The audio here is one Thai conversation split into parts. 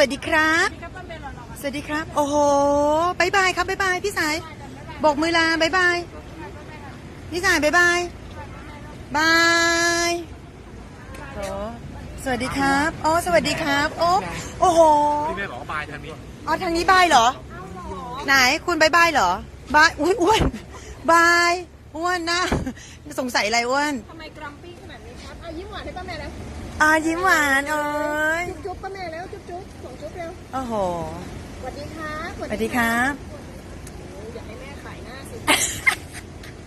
วัสดีครับ สวัสดีครับ โอ้โหบายบายครับบายบายพี่สายโบอกมือลาบายบายพี่สายบายบายบายโอ้สวัสดีครับโอ้สวัสดีครับ โอ้โอ้โหพี่แม่บอกว่าบายทางนี้อ๋อทางนี้บายเหรอ ไหนคุณบายบายเหรอบายอุ้ยอ้วนบายอ้วนนะสงสัยอะไรอ้วนทำไมกรัมปี้ขนาดนี้ครับอะยิ้มหวานให้ป้าแม่แล้วอายิ้มหวานเอ้ย จุ๊บป้าแม่แล้วจุ๊บจุ๊บส่งจุ๊บเร็วโอ้โหสวัสดีครับสวัสดีครับอยอยากให้แม่ขายหน้าสิ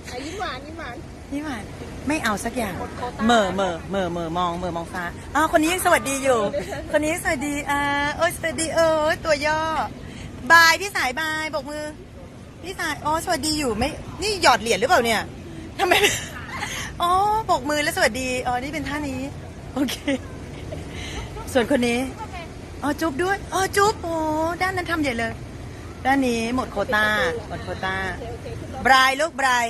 อะยิ้มหวานยิ้มหวานยิ้มหวานไม่เอาสักอย่างเหม่อเหม่อเหม่อเหม่อมองเหม่อมองฟ้าอ้าวคนนี้ยังสวัสดีอยู่ คนนี้สวัสดีอ่าเอ้ยสวัสดีเออตัวย่อบายพี่สายบายบอกมือพี่สายอ๋อสวัสดีอยู่ไม่นี่หยอดเหรียญหรือเปล่าเนี่ยทำไมอ๋อบอกมือแล้วสวัสดีอ๋อนี่เป็นท่านี้ โอเค ส่วนคนนี้อ๋อจุ๊บด้วยอ๋อจุ๊บโอ้ด้านนั้นทำใหญ่เลย ด้านนี้หมดโคตาหมดโควตาบรายลูกบราย